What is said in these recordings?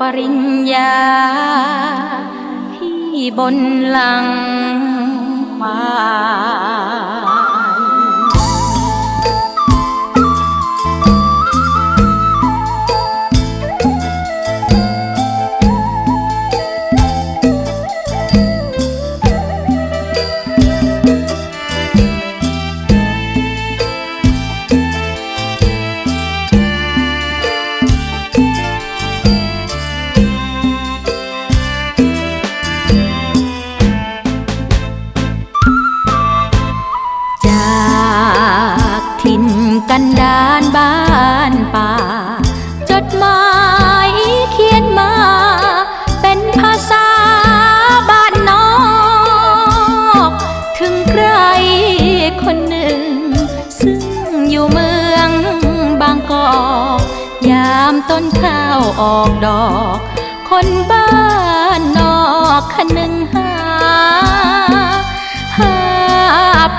ปริญญา ที่บนหลังควาย ต้นข้าวออกดอก คนบ้านนอกคนึงหาห้า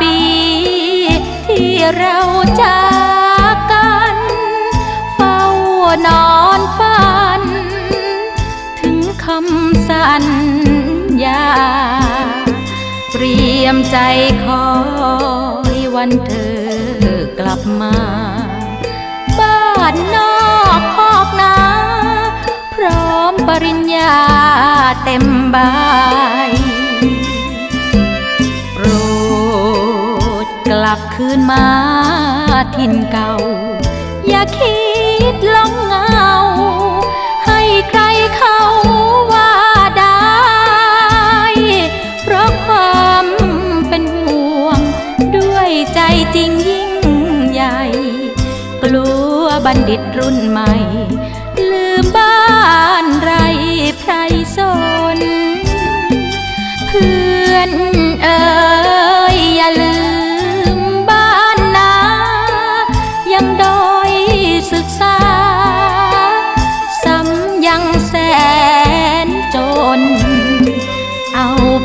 ปี ที่เราจากกัน เฝ้านอนฝัน ถึงคำสัญญา เตรียมใจคอยวันเธอกลับมา ปริญญาเต็มใบโปรดกลับคืนมาถิ่นเก่า อย่าคิดลงเงา ให้ใครเขาว่าได้ เพราะความเป็นห่วง ด้วยใจจริงยิ่งใหญ่ กลัวบัณฑิตรุ่นใหม่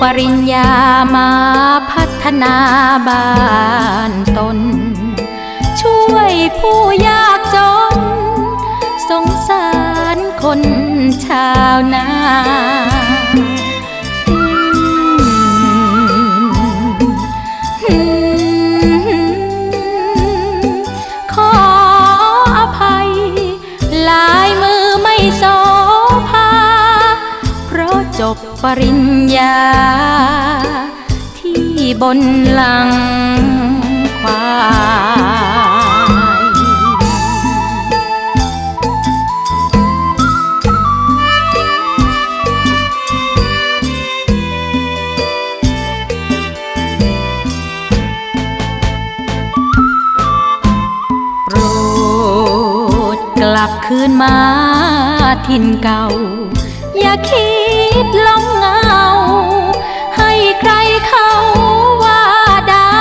ปริญญามาพัฒนาบ้านตน ช่วยผู้ยากจน สงสารคนชา จบปริญญา ที่บนหลังควายโปรดกลับคืนมาถิ่นเก่า อย่าคิดลงเหงา ให้ใครเขาว่าได้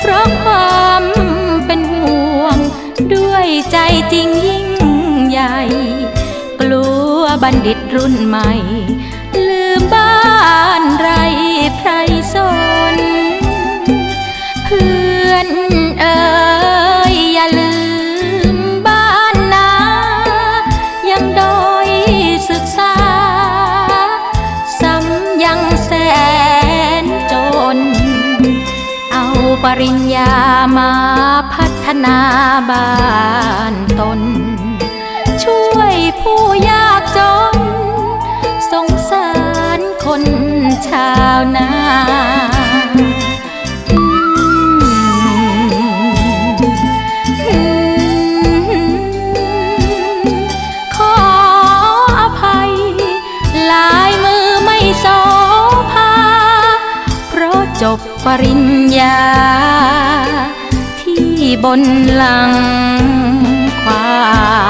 เพราะความเป็นห่วง ด้วยใจจริงยิ่งใหญ่ กลัวบัณฑิตรุ่นใหม่ ปริญญามาพัฒนาบ้านตน ช่วยผู้ยากจน สงสารคนชาวนา บปริญญา ที่บนหลังควาย